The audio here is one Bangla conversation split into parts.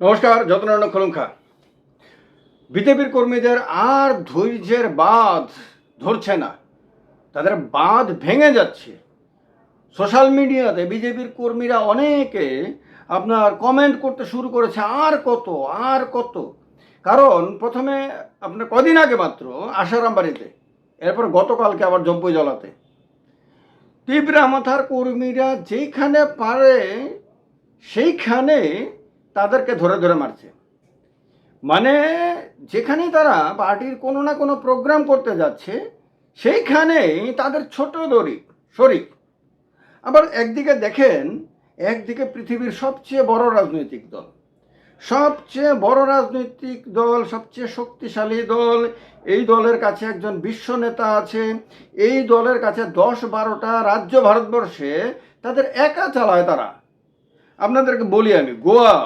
নমস্কার যত্নারায়ণ খলুঙ্খা বিজেপির কর্মীদের আর ধৈর্যের বাঁধ ধরছে না। তাদের বাঁধ ভেঙে যাচ্ছে। সোশ্যাল মিডিয়াতে বিজেপির কর্মীরা অনেকে আপনার কমেন্ট করতে শুরু করেছে, আর কত আর কত। কারণ প্রথমে আপনার কদিন আগে মাত্র আশারাম বাড়িতে এরপর গতকালকে আবার জম্পই জলাতে। তীব্রা মাথার কর্মীরা যেখানে পারে, সেইখানে তাদেরকে ধরে ধরে মারছে। মানে যেখানে তারা পার্টির কোনো না কোনো প্রোগ্রাম করতে যাচ্ছে, সেইখানেই তাদের ছোট দড়ি, শরিক। আবার একদিকে দেখেন, একদিকে পৃথিবীর সবচেয়ে বড় রাজনৈতিক দল। সবচেয়ে বড় রাজনৈতিক দল, সবচেয়ে শক্তিশালী দল, এই দলের কাছে একজন বিশ্ব নেতা আছে, এই দলের কাছে দশ বারোটা রাজ্য ভারতবর্ষে তাদের একা চালায় তারা। আপনাদেরকে বলি আমি, গোয়া।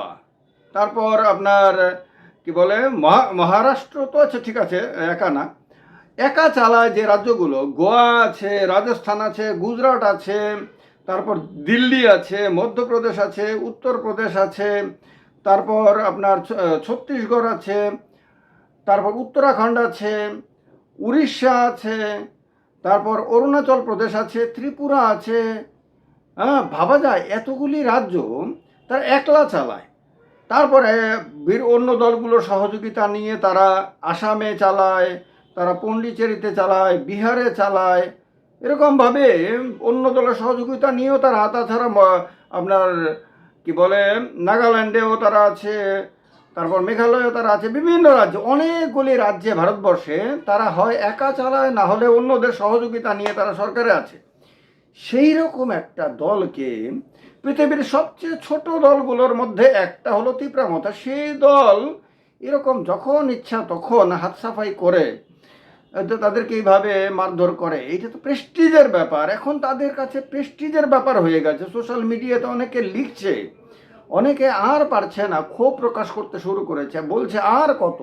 তারপর আপনার, কি বলে, মহা, মহারাষ্ট্র তো আছে, ঠিক আছে, একা না। একা চালায় যে রাজ্যগুলো, গোয়া আছে, রাজস্থান আছে, গুজরাট আছে, তারপর দিল্লি আছে, মধ্যপ্রদেশ আছে, উত্তরপ্রদেশ আছে, তারপর আপনার ছত্তিশগড় আছে, তারপর উত্তরাখণ্ড আছে, উড়িষ্যা আছে, তারপর অরুণাচল প্রদেশ আছে, ত্রিপুরা আছে হ্যাঁ ভাবা যায়, এতগুলি রাজ্য, তারা একলা চালায়। তারপরে বীর অন্য দলগুলোর সহযোগিতা নিয়ে তারা আসামে চালায়, তারা পন্ডিচেরিতে চালায়, বিহারে চালায়। এরকমভাবে অন্য দলের সহযোগিতা নিয়েও তারা, তাছাড়া আপনার কি বলে, নাগাল্যান্ডেও তারা আছে, তারপর মেঘালয়েও তারা আছে, বিভিন্ন রাজ্যে, অনেকগুলি রাজ্যে ভারতবর্ষে তারা হয় একা চালায়, না হলে অন্যদের সহযোগিতা নিয়ে তারা সরকারে আছে। সেই রকম একটা দলকে পৃথিবীর সবচেয়ে ছোট দলগুলোর মধ্যে একটা হলো তীব্রামতা সেই দল এরকম যখন ইচ্ছা তখন হাত সাফাই করে তাদেরকে এইভাবে মারধর করে। এইটা তো প্রেস্টিজের ব্যাপার। এখন তাদের কাছে প্রেস্টিজের ব্যাপার হয়ে গেছে। সোশ্যাল মিডিয়াতে অনেকে লিখছে, অনেকে আর পারছে না, ক্ষোভ প্রকাশ করতে শুরু করেছে। বলছে আর কত?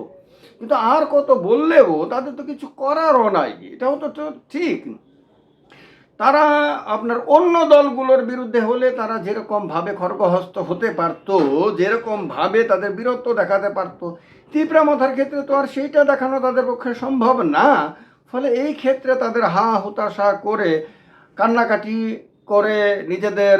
কিন্তু আর কত বললেও তাদের তো কিছু করারও নাই। এটাও তো ঠিক তারা আপনার অন্য দলগুলোর বিরুদ্ধে হলে তারা যেরকম ভাবে খড়গহস্ত হতে পারতো, যেরকম ভাবে তাদের বীরত্ব দেখাতে পারতো, তীব্রামথার ক্ষেত্রে তো আর সেইটা দেখানো তাদের পক্ষে সম্ভব না। ফলে এই ক্ষেত্রে তাদের হা হুতাশা করে, কান্নাকাটি করে নিজেদের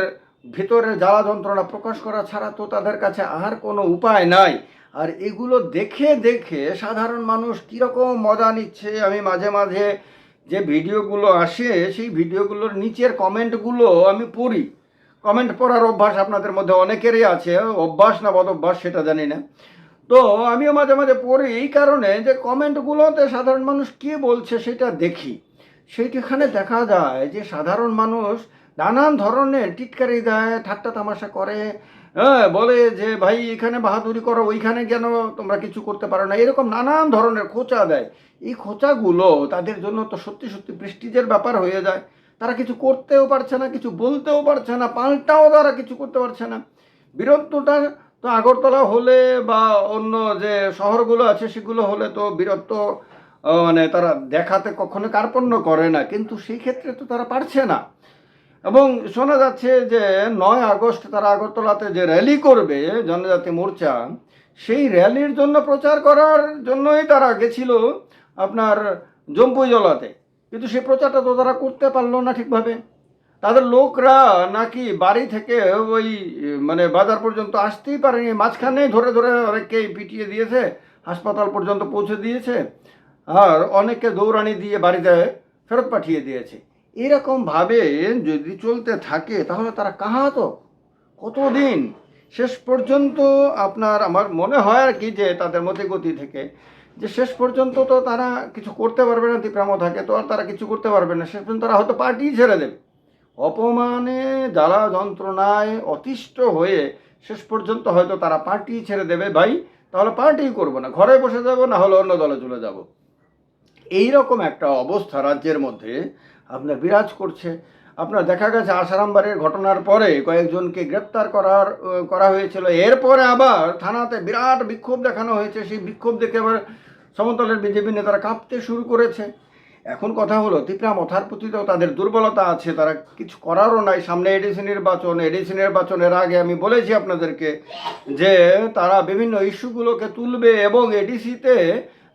ভিতরের জ্বালা যন্ত্রণা প্রকাশ করা ছাড়া তো তাদের কাছে আর কোনো উপায় নাই। আর এগুলো দেখে দেখে সাধারণ মানুষ কীরকম মজা নিচ্ছে, আমি মাঝে মাঝে যে ভিডিওগুলো আসে, সেই ভিডিওগুলোর নিচের কমেন্টগুলো আমি পড়ি। কমেন্ট পড়ার অভ্যাস আপনাদের মধ্যে অনেকেরই আছে, অভ্যাস না বদ অভ্যাস সেটা জানি না। তো আমিও মাঝে মাঝে পড়ি এই কারণে যে কমেন্টগুলোতে সাধারণ মানুষ কী বলছে সেটা দেখি। সেইখানে দেখা যায় যে সাধারণ মানুষ নানান ধরনের টিটকারি দেয়, ঠাট্টা তামাশা করে হ্যাঁ বলে যে, ভাই, এখানে বাহাদুরি করো, ওইখানে কেন তোমরা কিছু করতে পারো না? এরকম নানান ধরনের খোঁচা দেয়। এই খোঁচাগুলো তাদের জন্য তো সত্যি সত্যি প্রেস্টিজের ব্যাপার হয়ে যায়। তারা কিছু করতেও পারছে না, কিছু বলতেও পারছে না, পাল্টাও তারা কিছু করতে পারছে না। বীরত্বটা তো আগরতলা হলে বা অন্য যে শহরগুলো আছে, সেগুলো হলে তো বীরত্ব মানে তারা দেখাতে কখনো কার্পণ্য করে না। কিন্তু সেই ক্ষেত্রে তো তারা পারছে না। এবং শোনা যাচ্ছে যে নয় আগস্ট তারা আগরতলাতে যে র্যালি করবে, জনজাতি মোর্চা, সেই র্যালির জন্য প্রচার করার জন্যই তারা গেছিল আপনার জম্পুই জলাতে। কিন্তু সেই প্রচারটা তো তারা করতে পারল না ঠিকভাবে। তাদের লোকরা নাকি বাড়ি থেকে ওই মানে বাজার পর্যন্ত আসতেই পারেনি, মাঝখানে ধরে ধরে অনেককেই পিটিয়ে দিয়েছে, হাসপাতাল পর্যন্ত পৌঁছে দিয়েছে, আর অনেককে দৌড়ানি দিয়ে বাড়িতে ফেরত পাঠিয়ে দিয়েছে। এরকমভাবে যদি চলতে থাকে, তাহলে তারা কাহা তো কতদিন? শেষ পর্যন্ত আপনার, আমার মনে হয় আর কি যে তাদের মধ্যে গতি থেকে। যে শেষ পর্যন্ত তো তারা কিছু করতে পারবে না দীপ্রাম থাকে, তো আর তারা কিছু করতে পারবে না। শেষ পর্যন্ত তারা হয়তো পার্টি ছেড়ে দেবে। অপমানে, জ্বালা যন্ত্রণায় অতিষ্ঠ হয়ে শেষ পর্যন্ত হয়তো তারা পার্টি ছেড়ে দেবে। ভাই, তাহলে পার্টি করব না, ঘরে বসে যাব, না হলে অন্য দলে চলে যাব। এইরকম একটা অবস্থা রাজ্যের মধ্যে। আপনার বিরাজ করছে। আপনার দেখা গেছে আসারামবাড়ির ঘটনার পরে কয়েকজনকে গ্রেপ্তার করার করা হয়েছিল। এরপরে আবার থানাতে বিরাট বিক্ষোভ দেখানো হয়েছে। সেই বিক্ষোভ দেখে আবার সমতলের বিজেপি নেতারা কাঁপতে শুরু করেছে। এখন কথা হলো ত্রিপুরা মথার প্রতি তো তাদের দুর্বলতা আছে। তারা কিছু করারও নাই। সামনে এডিসি নির্বাচন। এডিসি নির্বাচনের আগে আমি বলেছি আপনাদেরকে যে তারা বিভিন্ন ইস্যুগুলোকে তুলবে এবং এডিসিতে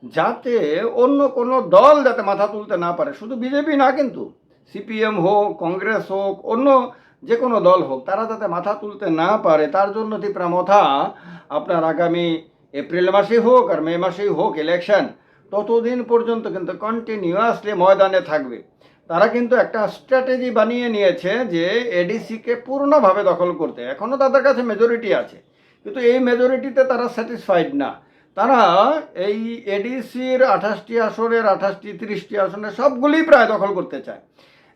যাতে অন্য কোনো দল যাতে মাথা তুলতে না পারে, শুধু বিজেপি না কিন্তু, সিপিএম হোক, কংগ্রেস হোক, অন্য যে কোনো দল হোক, তারা যাতে মাথা তুলতে না পারে, তার জন্য ত্রিপুরা মথা আপনার আগামী এপ্রিল মাসেই হোক আর মে মাসেই হোক ইলেকশন ততদিন পর্যন্ত কিন্তু কন্টিনিউয়াসলি ময়দানে থাকবে। তারা কিন্তু একটা স্ট্র্যাটেজি বানিয়ে নিয়েছে যে এডিসিকে পূর্ণভাবে দখল করতে। এখনও তাদের কাছে মেজরিটি আছে। কিন্তু এই মেজরিটিতে তারা স্যাটিসফাইড না। তারা এই এডিসির আঠাশটি আসনের, আঠাশটি, তিরিশটি আসনের সবগুলি প্রায় দখল করতে চায়।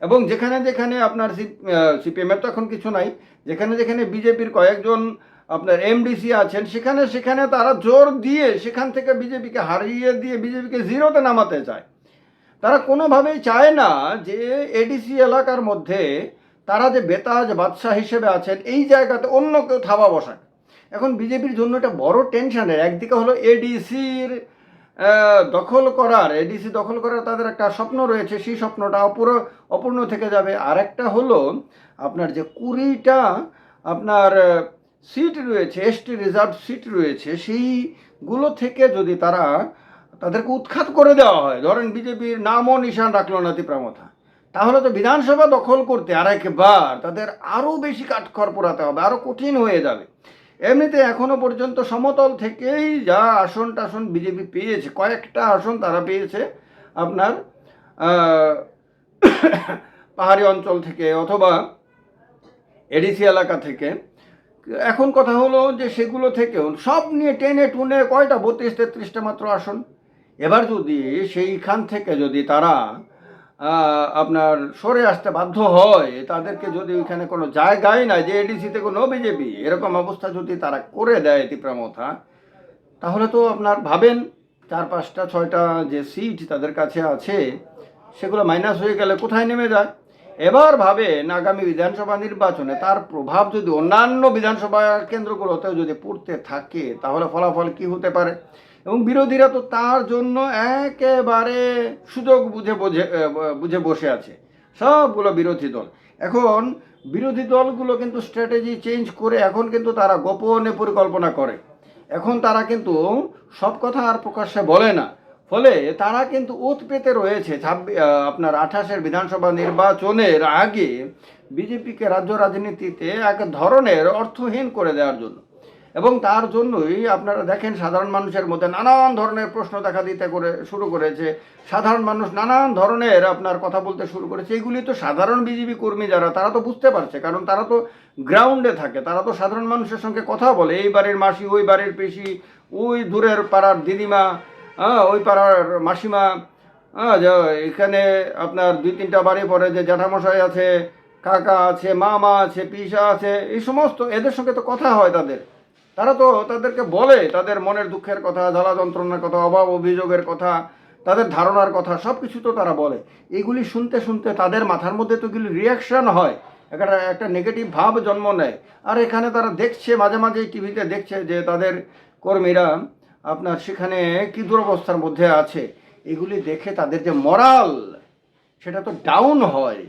এবং যেখানে যেখানে আপনার সিপিএমের তো এখন কিছু নাই, যেখানে যেখানে বিজেপির কয়েকজন আপনার এমডিসি আছেন, সেখানে সেখানে তারা জোর দিয়ে সেখান থেকে বিজেপিকে হারিয়ে দিয়ে বিজেপিকে জিরোতে নামাতে চায়। তারা কোনোভাবেই চায় না যে এডিসি এলাকার মধ্যে তারা যে বেতাজ বাদশাহ হিসেবে আছেন, এই জায়গাতে অন্য কেউ থাবা বসায়। এখন বিজেপির জন্য এটা বড় টেনশনের একদিকে হলো এডিসির দখল করার, এডিসি দখল করার তাদের একটা স্বপ্ন রয়েছে, সেই স্বপ্নটা অপুর অপূর্ণ থেকে যাবে। আর একটা হলো আপনার যে কুড়িটা আপনার সিট রয়েছে এসটি রিজার্ভ সিট রয়েছে, সেইগুলো থেকে যদি তারা তাদেরকে উৎখাত করে দেওয়া হয়, ধরেন বিজেপির নামও নিশান রাখল না ত্রিপ্রামথা তাহলে তো বিধানসভা দখল করতে আর একবার তাদের আরও বেশি কাঠখড় পোড়াতে হবে, আরও কঠিন হয়ে যাবে। এমনিতে এখনও পর্যন্ত সমতল থেকেই যা আসন টাসন বিজেপি পেয়েছে, কয়েকটা আসন তারা পেয়েছে আপনার পাহাড়ি অঞ্চল থেকে অথবা এডিসি এলাকা থেকে। এখন কথা হলো যে সেগুলো থেকেও সব নিয়ে টেনে টুনে কয়টা, বত্রিশ তেত্রিশটা মাত্র আসন। এবার যদি সেইখান থেকে যদি তারা আপনার সরে আসতে বাধ্য হয়। তাদেরকে যদি ওইখানে কোনো জায়গায় নাই, যে এডিসিতে কোনো বিজেপি এরকম অবস্থা যদি তারা করে দেয় তীব্রামথা তাহলে তো আপনার ভাবেন, চার পাঁচটা, ছয়টা যে সিট তাদের কাছে আছে, সেগুলো মাইনাস হয়ে গেলে কোথায় নেমে যায়? এবার ভাবেন, আগামী বিধানসভা নির্বাচনে তার প্রভাব যদি অন্যান্য বিধানসভা কেন্দ্রগুলোতেও যদি পড়তে থাকে, তাহলে ফলাফল কি হতে পারে? এবং বিরোধীরা তো তার জন্য একেবারে সুযোগ বুঝে বুঝে বুঝে বসে আছে। সবগুলো বিরোধী দল। এখন বিরোধী দলগুলো কিন্তু স্ট্র্যাটেজি চেঞ্জ করে এখন কিন্তু তারা গোপনে পরিকল্পনা করে। এখন তারা কিন্তু সব কথা আর প্রকাশ্যে বলে না। ফলে তারা কিন্তু ওত পেতে রয়েছে। ছাব্বিশ আপনার আঠাশের বিধানসভা নির্বাচনের আগে বিজেপিকে রাজ্য রাজনীতিতে এক ধরনের অর্থহীন করে দেওয়ার জন্য। এবং তার জন্যই আপনারা দেখেন সাধারণ মানুষের মধ্যে নানান ধরনের প্রশ্ন দেখা দিতে করে শুরু করেছে। সাধারণ মানুষ নানান ধরনের আপনার কথা বলতে শুরু করেছে। এগুলি তো সাধারণ বিজেপি কর্মী যারা, তারা তো বুঝতে পারছে, কারণ তারা তো গ্রাউন্ডে থাকে, তারা তো সাধারণ মানুষের সঙ্গে কথা বলে। এই বাড়ির মাসি, ওই বাড়ির পেশি ওই দূরের পাড়ার দিদিমা হ্যাঁ ওই পাড়ার মাসিমা হ্যাঁ এখানে আপনার দুই তিনটা বাড়ি পরে যে জ্যাঠামশাই আছে, কাকা আছে, মামা আছে, পিসা আছে, এই সমস্ত এদের সঙ্গে তো কথা হয় তাদের। তারা তো তাদেরকে বলে, তাদের মনের দুঃখের কথা, জ্বালা যন্ত্রণার কথা, অভাব অভিযোগের কথা, তাদের ধারণার কথা সব কিছু তো তারা বলে। এগুলি শুনতে শুনতে তাদের মাথার মধ্যে তো এগুলি রিয়াকশান হয়। একটা একটা নেগেটিভ ভাব জন্ম নেয়। আর এখানে তারা দেখছে, মাঝে মাঝে টিভিতে দেখছে যে তাদের কর্মীরা, আপনার সেখানে কী দুরবস্থার মধ্যে আছে? এগুলি দেখে তাদের যে মরাল সেটা তো ডাউন হয়।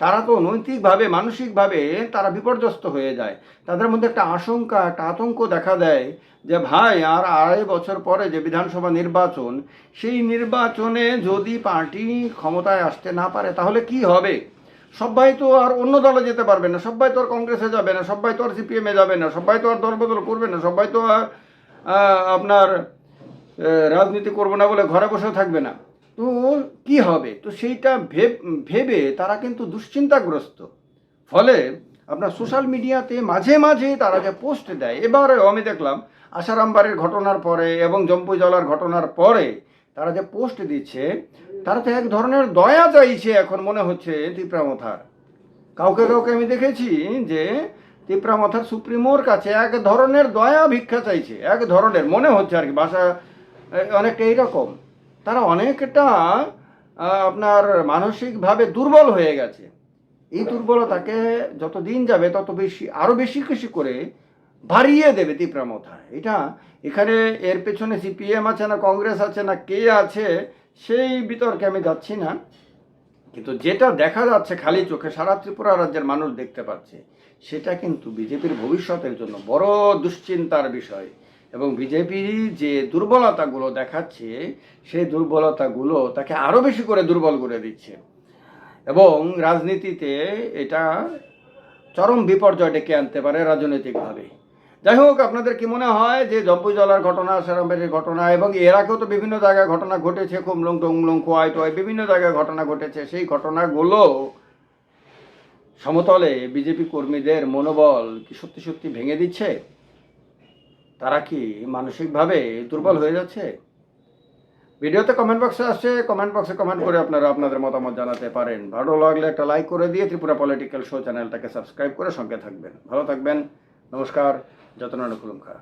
তারা তো নৈতিকভাবে, মানসিকভাবে তারা বিপর্যস্ত হয়ে যায়। তাদের মধ্যে একটা আশঙ্কা, একটা আতঙ্ক দেখা দেয় যে, ভাই, আর আড়াই বছর পরে যে বিধানসভা নির্বাচন, সেই নির্বাচনে যদি পার্টি ক্ষমতায় আসতে না পারে, তাহলে কি হবে? সবাই তো আর অন্য দলে যেতে পারবে না, সবাই তো আর কংগ্রেসে যাবে না, সবাই তো আর সিপিএমে যাবে না, সবাই তো আর দলবদল করবে না, সবাই তো আর আপনার রাজনীতি করব না বলে ঘরে বসেও থাকবে না। তো কি হবে? তো সেইটা ভেব- তারা কিন্তু দুশ্চিন্তাগ্রস্ত। ফলে আপনার সোশ্যাল মিডিয়াতে মাঝে মাঝে তারা যে পোস্ট দেয় এবারে আমি দেখলাম আশারামবাড়ির ঘটনার পরে এবং জম্পুই জলার ঘটনার পরে তারা যে পোস্ট দিচ্ছে, তারা তো এক ধরনের দয়া চাইছে এখন মনে হচ্ছে তীব্রামথার কাউকে কাউকে আমি দেখেছি যে তিপ্রামথার সুপ্রিমোর কাছে এক ধরনের দয়া ভিক্ষা চাইছে, এক ধরনের মনে হচ্ছে আর কি, ভাষা অনেকটা এইরকম। তারা অনেকটা আপনার মানসিকভাবে দুর্বল হয়ে গেছে। এই দুর্বলতাকে যত দিন যাবে, তত বেশি আরও বেশি বেশি করে বাড়িয়ে দেবে তিপ্রামথা এটা এখানে এর পেছনে সিপিএম আছে না কংগ্রেস আছে না কে আছে, সেই বিতর্কে আমি যাচ্ছি না। কিন্তু যেটা দেখা যাচ্ছে খালি চোখে, সারা ত্রিপুরা রাজ্যের মানুষ দেখতে পাচ্ছে, সেটা কিন্তু বিজেপির ভবিষ্যতের জন্য বড় দুশ্চিন্তার বিষয়। এবং বিজেপি যে দুর্বলতাগুলো দেখাচ্ছে, সেই দুর্বলতাগুলো তাকে আরও বেশি করে দুর্বল করে দিচ্ছে। এবং রাজনীতিতে এটা চরম বিপর্যয় ডেকে আনতে পারে রাজনৈতিকভাবে। যাই হোক, আপনাদের কি মনে হয় যে জব্বু জলার ঘটনা, সেরামবাড়ির ঘটনা, এবং এর আগেও তো বিভিন্ন জায়গায় ঘটনা ঘটেছে কুমলং টুমলং, খোয়াই টোয়াই বিভিন্ন জায়গায় ঘটনা ঘটেছে, সেই ঘটনাগুলো সমতলে বিজেপি কর্মীদের মনোবল কি সত্যি সত্যি ভেঙে দিচ্ছে? তারা কি মানসিকভাবে দুর্বল হয়ে যাচ্ছে? ভিডিওতে কমেন্ট বক্সে আসছে কমেন্ট বক্সে কমেন্ট করে আপনারা আপনাদের মতামত জানাতে পারেন। ভালো লাগলে একটা লাইক করে দিয়ে ত্রিপুরা পলিটিক্যাল শো চ্যানেলটাকে সাবস্ক্রাইব করে সঙ্গে থাকবেন। ভালো থাকবেন, নমস্কার, যতন খুলুমখা